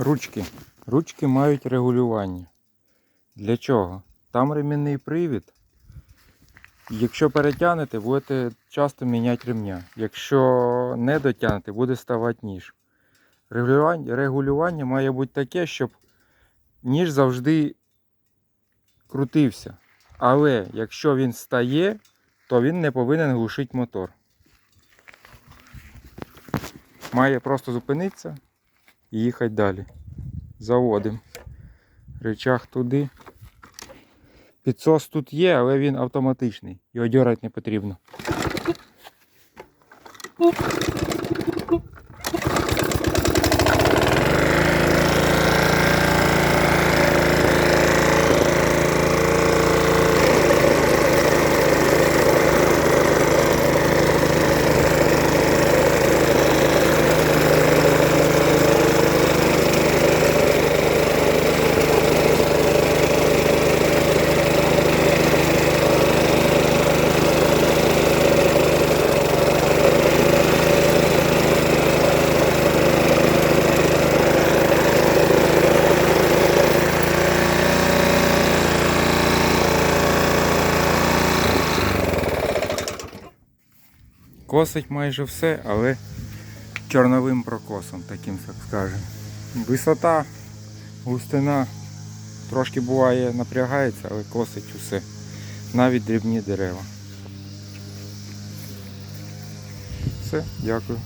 Ручки. Ручки мають регулювання. Для чого? Там ремінний привід. Якщо перетягнете, будете часто міняти ремня. Якщо не дотягнете, буде ставати ніж. Регулювання, регулювання має бути таке, щоб ніж завжди крутився. Але якщо він стає, то він не повинен глушити мотор. Має просто зупинитися і їхати далі. Заводимо. Речах туди. Підсос тут є, але він автоматичний. Його дьорати не потрібно. Косить майже все, але чорновим прокосом, таким так скажемо. Висота, густина трошки буває напрягається, але косить усе. Навіть дрібні дерева. Все, дякую.